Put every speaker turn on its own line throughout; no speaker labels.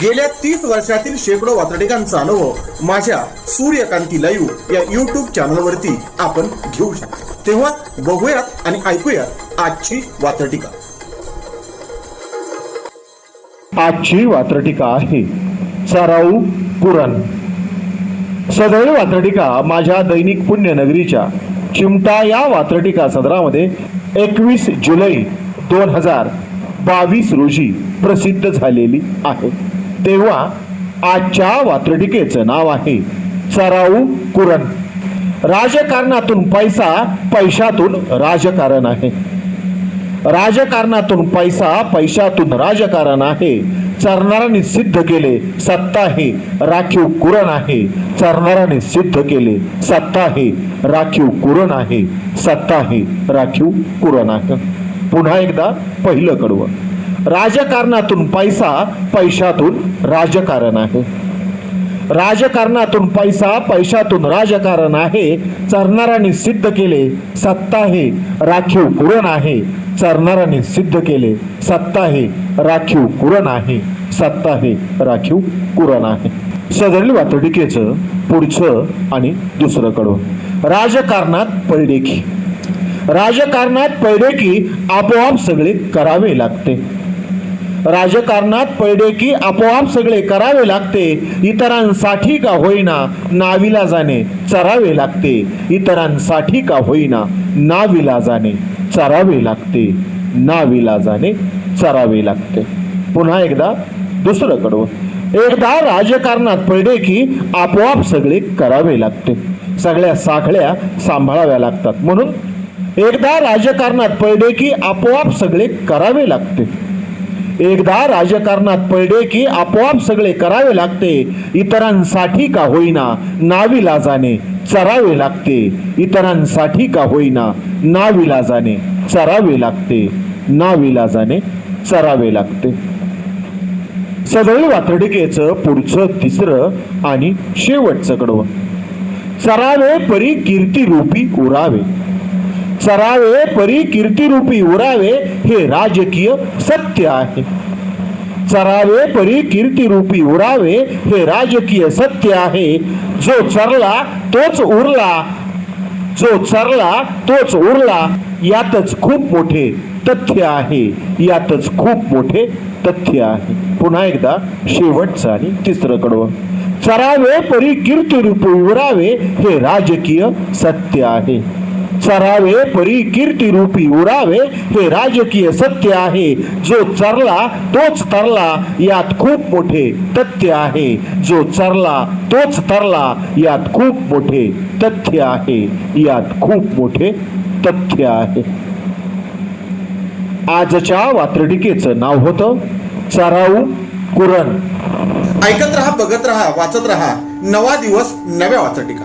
गेल्या तीस वर्षातील शेकडो वातडिकांचा अनुभव माझ्या सूर्यकांती लाईव्ह या युट्यूब चॅनलवरती आपण घेऊ शकतो. तेव्हा बघूयात आणि ऐकूयात आजची वातडिका
आजची वात्रटिका आहे सराऊ पुरण सदैव वात्रटिका माझ्या दैनिक पुण्यनगरीच्या चिमटा या वात्रटिका सदरामध्ये एकवीस जुलै दोन हजार बावीस रोजी प्रसिद्ध झालेली आहे. तेव्हा आजच्या वात्रटिकेचं नाव आहे सराऊ कुरण. राजकारणातून पैसा पैशातून राजकारण आहे. राजकारणातून पैसा पैशातून राजकारण आहे. चरणाराने सिद्ध केले सत्ता हे राखीव कुरण आहे. चरणाराने सिद्ध केले सत्ता हे राखीव कुरण आहे. सत्ता हे राखीव कुरण आहे. पुन्हा एकदा पहिलं कडवं. राजकारणातून पैसा पैशातून राजकारण आहे. राजकारणातून पैसा पैशातून राजकारण आहे. चरणारांनी सिद्ध केले सत्ता हे राखीव कुरण आहे चरणारांनी सिद्ध केले सत्ता हे राखीव कुरण आहे सत्ता हे राखीव कुरण आहे सदरील वातडिकेचं पुढचं आणि दुसरं कडून राजकारणात पैडेकी राजकारणात पैडेकी आपोआप सगळे करावे लागते. राजकारणात पडले की आपोआप सगळे करावे लागते. इतरांसाठी का होईना नाविला जाणे चरावे लागते. इतरांसाठी का होईना नाविला जाणे चरावे लागते. नाविला जाणे चरावे लागते. पुन्हा एकदा दुसरं कडवं एकदा राजकारणात पडले की आपोआप सगळे करावे लागते. सगळ्या साखळ्या सांभाळाव्या लागतात. म्हणून एकदा राजकारणात पडले की आपोआप सगळे करावे लागते. एकदा राजकारणात पडले की आपोआप सगळे करावे लागते. इतरांसाठी का होईना? नाविलाजाने चरावे लागते. इतरांसाठी का होईना? नाविलाजाने चरावे लागते. नाविलाजाने चरावे लागते. सदैव वातडिकेचं पुढचं तिसरं आणि शेवटचं कडवं. चरावे परी कीर्ती रूपी उरावे. चरावे परी कीर्तिरूपी उरावे हे राजकीय सत्य आहे. चरावे परी कीर्तिरूपी उरावे हे राजकीय सत्य आहे. जो चरला तोच उरला. जो चरला तोच उरला. यातच खूप मोठे तथ्य आहे. यातच खूप मोठे तथ्य आहे. पुन्हा एकदा शेवटचं आणि तिसरं कडवं. चरावे परी कीर्तिरूपी उरावे हे राजकीय सत्य आहे. चरावे परी कीर्ती रूपी उरावे हे राजकीय सत्य आहे. जो चरला तोच तरला यात खूप मोठे तथ्य आहे. जो चरला तोच तरला यात खूप मोठे तथ्य आहे. यात खूप मोठे तथ्य आहे. आजच्या वात्रटिकेचं नाव होतं चराऊ कुरण.
ऐकत राहा बघत राहा वाचत राहा. नवा दिवस नव्या वाचटिका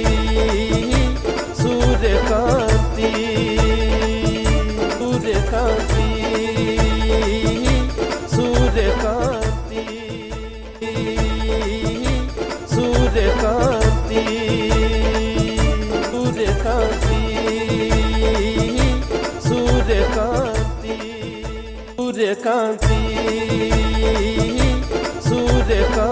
kanti, su de.